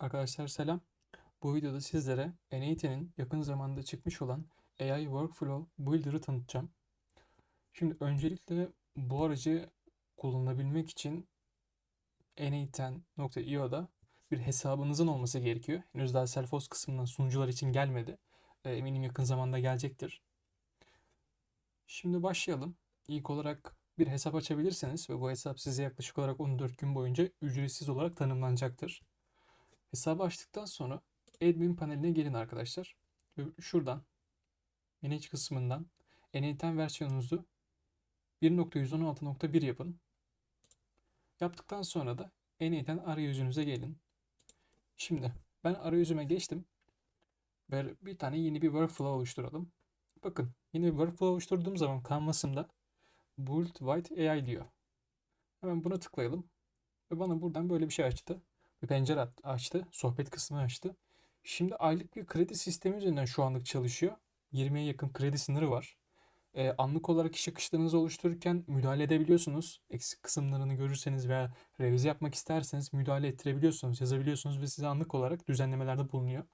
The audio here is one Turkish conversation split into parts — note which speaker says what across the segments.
Speaker 1: Arkadaşlar selam. Bu videoda sizlere N8'nin yakın zamanda çıkmış olan AI Workflow Builder'ı tanıtacağım. Şimdi öncelikle bu aracı kullanabilmek için n810.io'da bir hesabınızın olması gerekiyor. Henüz daha Selfos kısmından sunucular için gelmedi. E, Eminim yakın zamanda gelecektir. Şimdi başlayalım. İlk olarak bir hesap açabilirsiniz ve bu hesap size yaklaşık olarak 14 gün boyunca ücretsiz olarak tanımlanacaktır. Hesabı açtıktan sonra admin paneline gelin arkadaşlar. Şuradan manage kısmından N8 versiyonunuzu 1.116.1 yapın. Yaptıktan sonra da N8 arayüzünüze gelin. Şimdi ben arayüzüme geçtim. Ve bir tane yeni bir workflow oluşturalım. Bakın yeni bir workflow oluşturduğum zaman kanvasımda Build White AI diyor. Hemen buna tıklayalım. Ve bana buradan böyle bir şey açtı. Bir pencere açtı. Sohbet kısmını açtı. Şimdi aylık bir kredi sistemi üzerinden şu anlık çalışıyor. 20'ye yakın kredi sınırı var. Ee, anlık olarak iş akışlarınızı oluştururken müdahale edebiliyorsunuz. Eksik kısımlarını görürseniz veya revize yapmak isterseniz müdahale ettirebiliyorsunuz, yazabiliyorsunuz ve size anlık olarak düzenlemelerde bulunuyor.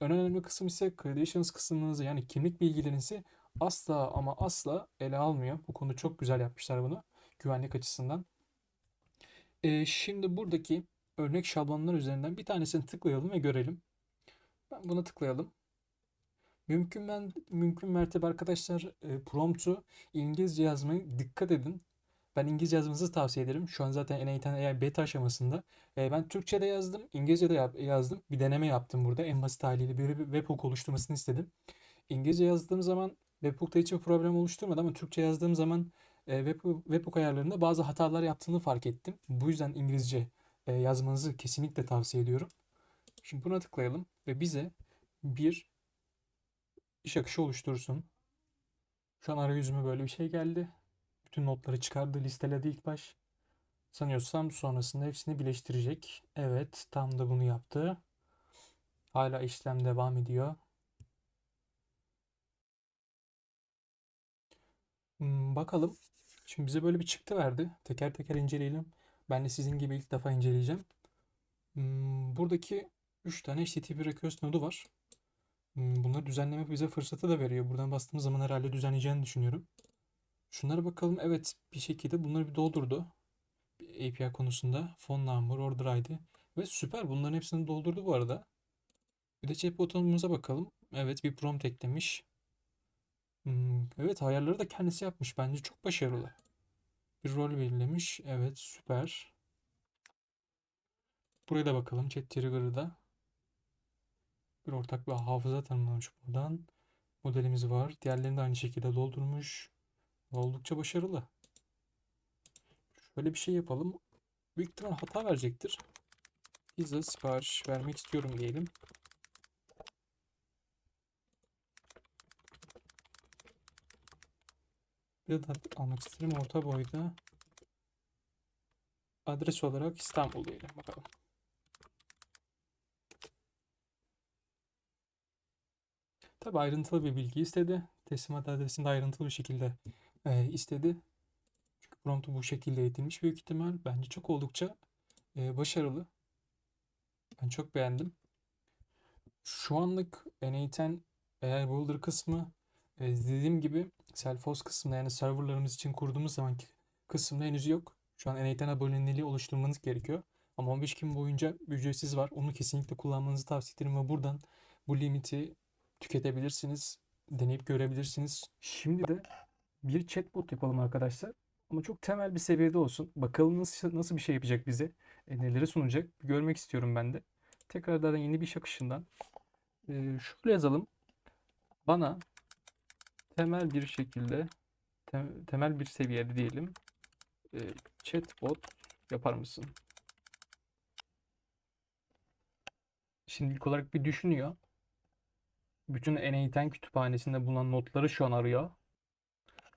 Speaker 1: En önemli kısım ise credentials kısmınızı yani kimlik bilgilerinizi asla ama asla ele almıyor. Bu konu çok güzel yapmışlar bunu güvenlik açısından. Ee, şimdi buradaki örnek şablonlar üzerinden bir tanesini tıklayalım ve görelim. Ben buna tıklayalım. Mümkün ben mümkün mertebe arkadaşlar e, promptu İngilizce yazmaya dikkat edin. Ben İngilizce yazmanızı tavsiye ederim. Şu an zaten N8 AI beta aşamasında. E, ben Türkçe de yazdım, İngilizce de yap- yazdım. Bir deneme yaptım burada. En basit haliyle bir bir webhook oluşturmasını istedim. İngilizce yazdığım zaman webhook'ta hiçbir problem oluşturmadı ama Türkçe yazdığım zaman e, web, webhook ayarlarında bazı hatalar yaptığını fark ettim. Bu yüzden İngilizce yazmanızı kesinlikle tavsiye ediyorum. Şimdi buna tıklayalım ve bize bir iş akışı oluştursun. Şu an arayüzüme böyle bir şey geldi. Bütün notları çıkardı, listeledi ilk baş. Sanıyorsam sonrasında hepsini birleştirecek. Evet, tam da bunu yaptı. Hala işlem devam ediyor. Hmm, bakalım. Şimdi bize böyle bir çıktı verdi. Teker teker inceleyelim. Ben de sizin gibi ilk defa inceleyeceğim. Hmm, buradaki 3 tane HTTP request nodu var. Hmm, Bunları düzenlemek bize fırsatı da veriyor. Buradan bastığımız zaman herhalde düzenleyeceğini düşünüyorum. Şunlara bakalım. Evet bir şekilde bunları bir doldurdu. API konusunda. Phone number, order ID. Ve süper. Bunların hepsini doldurdu bu arada. Bir de chat butonumuza bakalım. Evet bir prompt eklemiş. Hmm, evet ayarları da kendisi yapmış. Bence çok başarılı. Bir rol belirlemiş. Evet süper. Buraya da bakalım. Chat trigger'ı. Bir ortak bir hafıza tanımlamış buradan. Modelimiz var. Diğerlerini de aynı şekilde doldurmuş. Oldukça başarılı. Şöyle bir şey yapalım. Büyük ihtimal hata verecektir. Pizza sipariş vermek istiyorum diyelim. Bir de almak isterim orta boyda. Adres olarak İstanbul diyelim bakalım. Tabi ayrıntılı bir bilgi istedi. Teslimat adresini de ayrıntılı bir şekilde e, istedi. Çünkü promptu bu şekilde eğitilmiş büyük ihtimal. Bence çok oldukça e, başarılı. Ben çok beğendim. Şu anlık N8 eğer Boulder kısmı e, dediğim gibi Selfos kısmında yani serverlarımız için kurduğumuz zamanki kısımda henüz yok. Şu an N8 aboneliği oluşturmanız gerekiyor. Ama 15 gün boyunca ücretsiz var. Onu kesinlikle kullanmanızı tavsiye ederim ve buradan bu limiti tüketebilirsiniz. Deneyip görebilirsiniz. Şimdi de bir chatbot yapalım arkadaşlar. Ama çok temel bir seviyede olsun. Bakalım nasıl nasıl bir şey yapacak bize. E, neleri sunacak. Görmek istiyorum ben de. Tekrardan yeni bir iş akışından. E, şöyle yazalım. Bana temel bir şekilde tem- temel bir seviyede diyelim. E, chatbot yapar mısın? Şimdi ilk olarak bir düşünüyor. Bütün N8 kütüphanesinde bulunan notları şu an arıyor.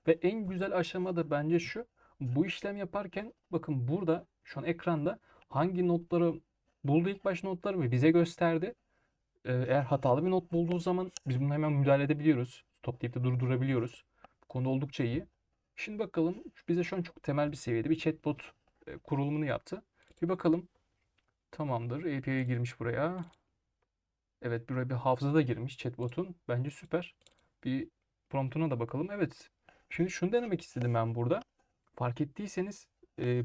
Speaker 1: Ve en güzel aşama da bence şu. Bu işlem yaparken bakın burada şu an ekranda hangi notları buldu ilk baş notları ve bize gösterdi. Ee, Eğer hatalı bir not bulduğu zaman biz bunu hemen müdahale edebiliyoruz. Stoplayıp da durdurabiliyoruz. Bu konuda oldukça iyi. Şimdi bakalım bize şu an çok temel bir seviyede bir chatbot e, kurulumunu yaptı. Bir bakalım Tamamdır. API'ye girmiş buraya. Evet buraya bir hafıza da girmiş chatbot'un. Bence süper. Bir promptuna da bakalım. Evet. Şimdi şunu denemek istedim ben burada. Fark ettiyseniz e,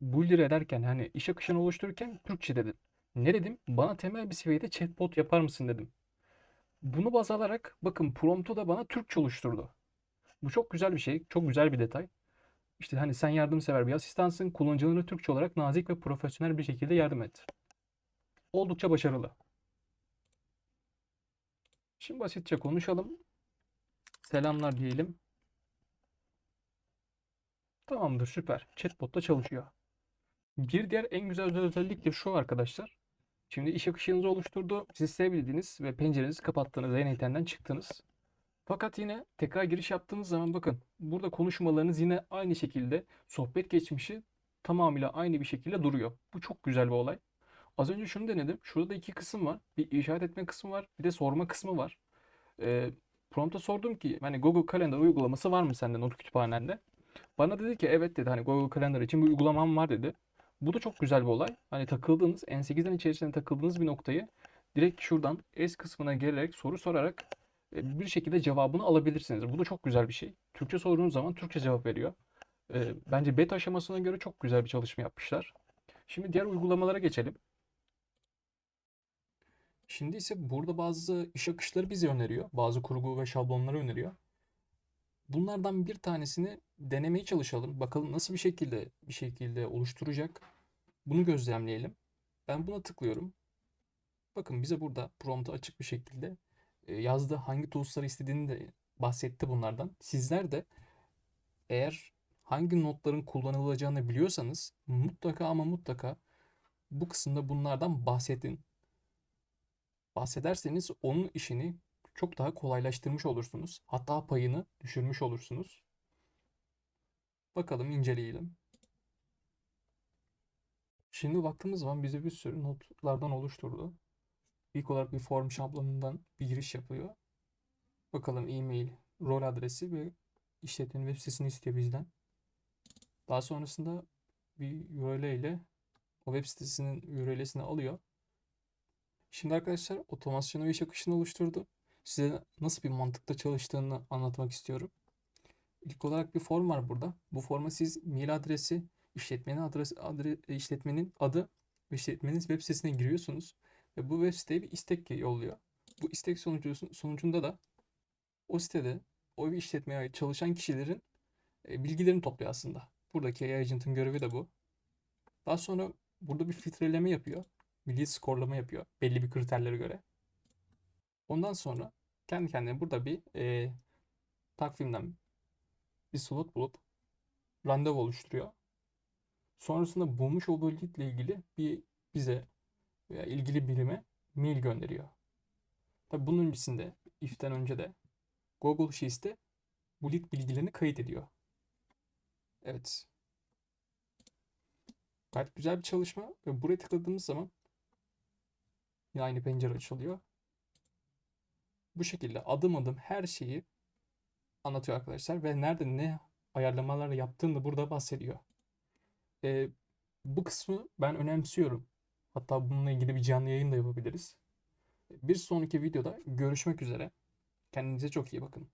Speaker 1: build ederken hani iş akışını oluştururken Türkçe dedim. Ne dedim? Bana temel bir seviyede chatbot yapar mısın dedim. Bunu baz alarak bakın promptu da bana Türkçe oluşturdu. Bu çok güzel bir şey. Çok güzel bir detay. İşte hani sen yardımsever bir asistansın. Kullanıcılarına Türkçe olarak nazik ve profesyonel bir şekilde yardım et. Oldukça başarılı. Şimdi basitçe konuşalım. Selamlar diyelim. Tamamdır süper. Chatbot da çalışıyor. Bir diğer en güzel özellik de şu arkadaşlar. Şimdi iş akışınızı oluşturdu. Siz sevdiğiniz ve pencerenizi kapattınız. NAT'den çıktınız. Fakat yine tekrar giriş yaptığınız zaman bakın burada konuşmalarınız yine aynı şekilde sohbet geçmişi tamamıyla aynı bir şekilde duruyor. Bu çok güzel bir olay. Az önce şunu denedim. Şurada iki kısım var. Bir işaret etme kısmı var. Bir de sorma kısmı var. Ee, prompt'a sordum ki hani Google Calendar uygulaması var mı sende not kütüphanende? Bana dedi ki evet dedi hani Google Calendar için bir uygulamam var dedi. Bu da çok güzel bir olay. Hani takıldığınız N8'den içerisinde takıldığınız bir noktayı direkt şuradan S kısmına gelerek soru sorarak e, bir şekilde cevabını alabilirsiniz. Bu da çok güzel bir şey. Türkçe sorduğunuz zaman Türkçe cevap veriyor. E, Bence beta aşamasına göre çok güzel bir çalışma yapmışlar. Şimdi diğer uygulamalara geçelim. Şimdi ise burada bazı iş akışları bize öneriyor. Bazı kurgu ve şablonları öneriyor. Bunlardan bir tanesini denemeye çalışalım. Bakalım nasıl bir şekilde bir şekilde oluşturacak. Bunu gözlemleyelim. Ben buna tıklıyorum. Bakın bize burada promptu açık bir şekilde e, yazdı. Hangi tools'ları istediğini de bahsetti bunlardan. Sizler de eğer hangi notların kullanılacağını biliyorsanız mutlaka ama mutlaka bu kısımda bunlardan bahsedin. Bahsederseniz onun işini çok daha kolaylaştırmış olursunuz. Hatta payını düşürmüş olursunuz. Bakalım inceleyelim. Şimdi baktığımız zaman bize bir sürü notlardan oluşturdu. İlk olarak bir form şablonundan bir giriş yapıyor. Bakalım e-mail, rol adresi ve işletmenin web sitesini istiyor bizden. Daha sonrasında bir URL ile o web sitesinin URL'sini alıyor. Şimdi arkadaşlar otomasyon ve iş akışını oluşturdu. Size nasıl bir mantıkta çalıştığını anlatmak istiyorum. İlk olarak bir form var burada. Bu forma siz mail adresi, işletmenin adresi, adre, işletmenin adı ve işletmenin web sitesine giriyorsunuz. Ve bu web siteye bir istek yolluyor. Bu istek sonucu, sonucunda da o sitede o işletmeye çalışan kişilerin e, bilgilerini topluyor aslında. Buradaki AI agent'ın görevi de bu. Daha sonra burada bir filtreleme yapıyor. Bilgi skorlama yapıyor belli bir kriterlere göre. Ondan sonra kendi kendine burada bir e, takvimden bir slot bulup randevu oluşturuyor. Sonrasında bulmuş olduğu lead ilgili bir bize veya ilgili birime mail gönderiyor. Tabi bunun öncesinde if'ten önce de Google Sheets'te bu lead bilgilerini kayıt ediyor. Evet. Gayet güzel bir çalışma ve buraya tıkladığımız zaman yine aynı pencere açılıyor. Bu şekilde adım adım her şeyi anlatıyor arkadaşlar ve nerede ne ayarlamalar yaptığını da burada bahsediyor. Ee, bu kısmı ben önemsiyorum. Hatta bununla ilgili bir canlı yayın da yapabiliriz. Bir sonraki videoda görüşmek üzere. Kendinize çok iyi bakın.